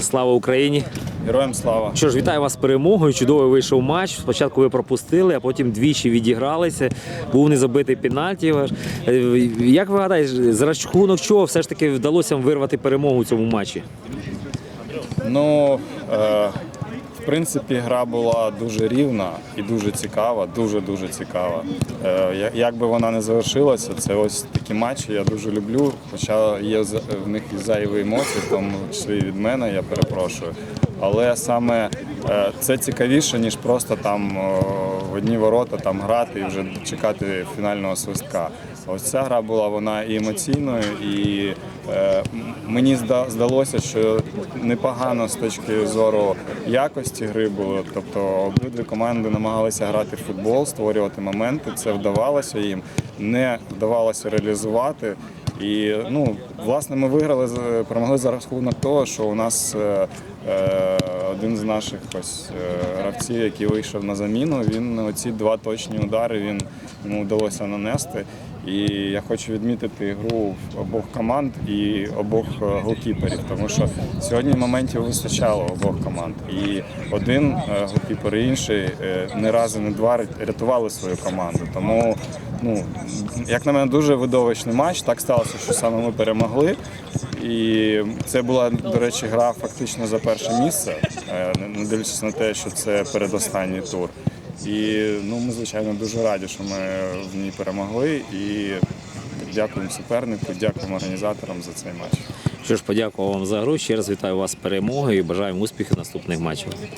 Слава Україні! Героям слава. Що ж, вітаю вас з перемогою. Чудовий вийшов матч. Спочатку ви пропустили, а потім двічі відігралися. Був незабитий пенальті. ваш. Е, Як ви гадаєте, за рахунок чого все ж таки вдалося вам вирвати перемогу у цьому матчі? Ну, е, в принципі, гра була дуже рівна і дуже цікава, дуже-дуже цікава. Е, як би вона не завершилася, це ось такі матчі я дуже люблю. Хоча є в них зайві емоції, тому числі від мене, я перепрошую. Але саме е, це цікавіше, ніж просто там в одні ворота там грати і вже чекати фінального свистка. Ось ця гра була вона і емоційною, і е, мені здалося, що непогано з точки зору якості гри було. Тобто обидві команди намагалися грати в футбол, створювати моменти. Це вдавалося їм, не вдавалося реалізувати. І ну, власне, ми виграли перемогли за рахунок того, що у нас е, е, один з наших ось е, гравців, який вийшов на заміну, він оці два точні удари він йому вдалося нанести. І я хочу відмітити гру обох команд і обох е, голкіперів, тому що сьогодні моментів вистачало обох команд. І один е, голкіпер і інший не раз і не два рятували свою команду. Тому, ну як на мене, дуже видовищний матч. Так сталося, що саме ми перемогли. І це була, до речі, гра фактично за перше місце, е, не- дивлячись на те, що це передостанній тур. І ну, ми, звичайно, дуже раді, що ми в ній перемогли. І дякуємо супернику, дякуємо організаторам за цей матч. Що ж, подякував вам за гру. Ще раз вітаю вас з перемогою і бажаємо успіхів наступних матчах.